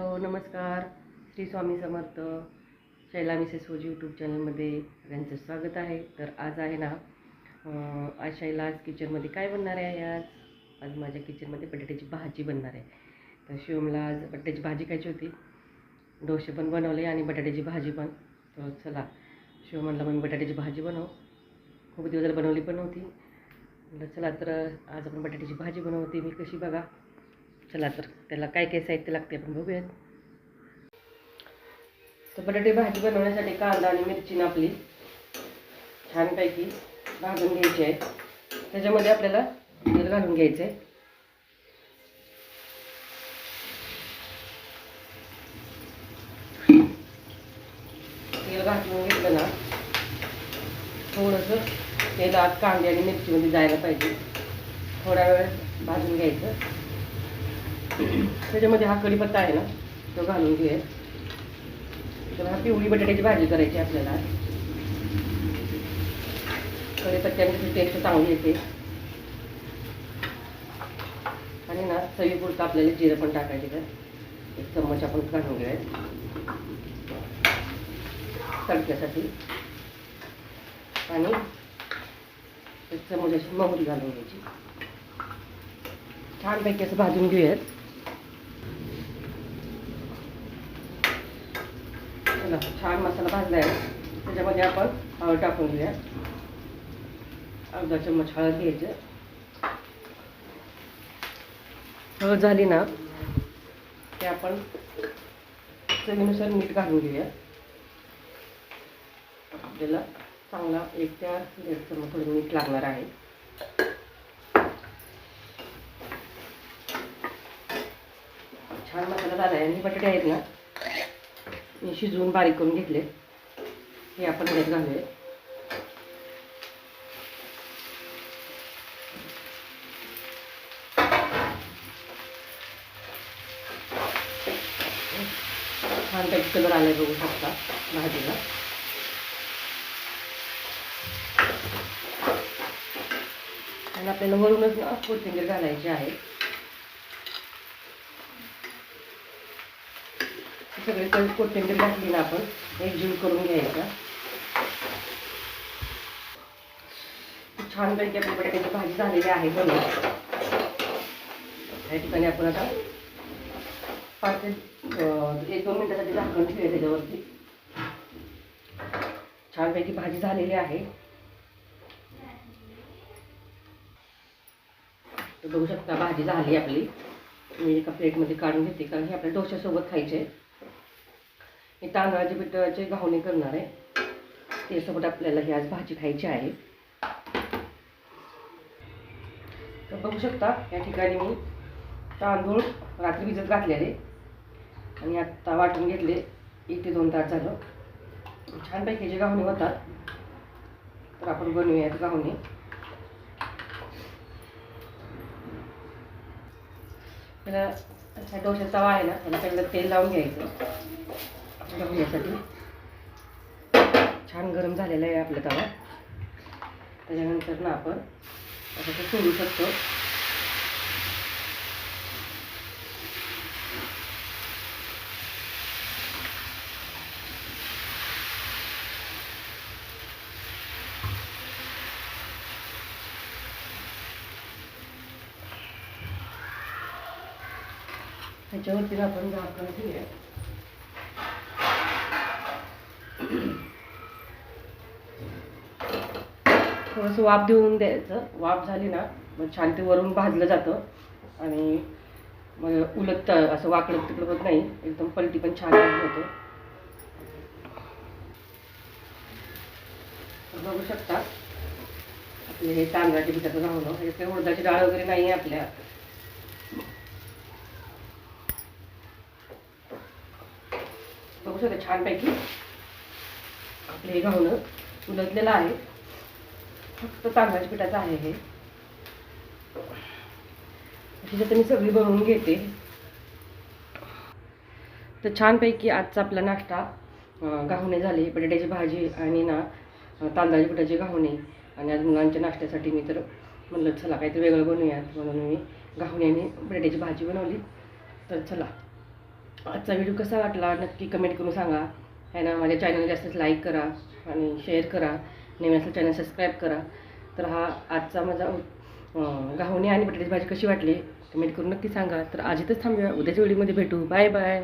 Hello नमस्कार. Shri Swami Samarth Shaila Mrs ओजी YouTube चॅनलमध्ये सगळ्यांचं स्वागत आहे. तर आज आहे ना आज शैला आज किचनमध्ये काय बनणार आहे आज? आज माझ्या किचनमध्ये बटाट्याची भाजी बनणार आहे. तर शिवमला आज बटाट्याची भाजी खायची होती. डोसे पण बनवले आणि बटाट्याची भाजी पण. तर चला शिव म्हणला मग बटाट्याची भाजी बनव. खूप दिवस बनवली पण नव्हती. म्हटलं चला तर आज आपण बटाट्याची भाजी बनवते. मी कशी बघा. चला तर त्याला काय काय साहित्य लागते आपण बघूयात. तर बटाटे भाजी बनवण्यासाठी कांदा आणि मिरची आपली छानपैकी भाजून घ्यायची आहे त्याच्यामध्ये आपल्याला तेल घालून घ्यायचं आहे तेल घालून घेतलं ना थोडंसं तेल आत कांदे आणि मिरचीमध्ये जायला पाहिजे. थोडा वेळ भाजून घ्यायचं. त्याच्यामध्ये हा कढीपत्ता आहे ना तो घालून घे तर हा पिवळी बटाट्याची भाजी करायची आपल्याला. कढीपत्त्याने टेस्ट चांगली येते. आणि ना चवीपुरतं आपल्याला जिरं पण टाकायचे तर एक चम्मच आपण घालून घेऊया. तडक्यासाठी. आणि एक चम्मच अशी मोहरी घालून घ्यायची. छानपैकी असं भाजून घेऊयात. मसाला छान मसाला भाजला आहे त्याच्यामध्ये आपण हळद टाकून घेऊया. अर्धा चम्मच हळद घ्यायचं. हळद झाली ना ते आपण चवीनुसार मीठ घालून घेऊया. आपल्याला चांगला एक त्या दीड चम्मच थोडं मीठ लागणार आहे. छान मसाला झाला आहे आणि बटाटे आहेत ना मी शिजवून बारीक करून घेतले. हे आपण ह्याच्यात घालूया. छान पैकी कलर आलाय बघू शकता भाजीला. आणि आपल्याला वरूनच कोथिंबीर घालायची आहे. सगळे कण कोथिंबीर घातली ना आपण एकजीव करून घ्यायचा. छानपैकी आपली बटाट्याची भाजी झालेली आहे बनवून या ठिकाणी आपण आता पाच ते एक दोन मिनिटासाठी झाकण ठेवूया त्याच्यावरती. छानपैकी भाजी झालेली आहे. तर बघू शकता भाजी झाली आपली. मी एका प्लेटमध्ये काढून घेते कारण हे आपल्या डोश्यासोबत खायचे हे तांदळाचे पिठाचे घावणे करणार आहे. त्यासोबत आपल्याला ही आज भाजी खायची आहे. तर बघू शकता या ठिकाणी मी तांदूळ रात्री भिजत घातलेले. आणि आत्ता वाटून घेतले. एक ते दोन तास झालं. छानपैकी जे घावणे होतात तर आपण बनवूयात घावणे. त्याला असा डोशाचा तवा आहे ना त्याला पहिलं तेल लावून घ्यायचं. घावण्यासाठी छान गरम झालेला आहे आपला तवा. त्याच्यानंतर ना आपण असं ते सोडू शकतो. त्याच्यावरती आपण झाकण ठेवूया. थोडंसं वाफ देऊन द्यायचं. वाफ झाली ना मग छान ते वरून भाजलं जातं. आणि मग उलट असं वाकडं तिकडं होत नाही एकदम पलटी पण छान होतं बघू शकता आपले हे तांदळाचे पिठाचं घावणं हे काही उडदाची डाळ वगैरे नाही आहे आपल्या. बघू शकता छानपैकी आपले हे घावणं उलटलेलं आहे. फक्त तांदळाच्या पिठाचं आहे हे. त्याच्यात मी सगळी बनवून घेते. तर छानपैकी आजचा आपला नाश्ता अं, घावणे झाले. बटाट्याची भाजी आणि ना तांदळाच्या पिठाचे घावणे. आणि आज मुलांच्या नाश्त्यासाठी मी तर म्हणलं चला काहीतरी वेगळं बनवूयात. म्हणून मी घावणे आणि बटाट्याची भाजी बनवली. तर चला. आजचा व्हिडिओ कसा वाटला नक्की कमेंट करून सांगा. आहे ना? माझ्या चॅनल जास्तच लाईक करा आणि शेअर करा. नवीन असेल चॅनल सबस्क्राईब करा. तर हा आजचा माझा गाहुणी आणि बटाट्याची भाजी कशी वाटली कमेंट करून नक्की सांगा. तर आज इथंच थांबूया. उद्याच्या व्हिडिओमध्ये भेटू. Bye bye.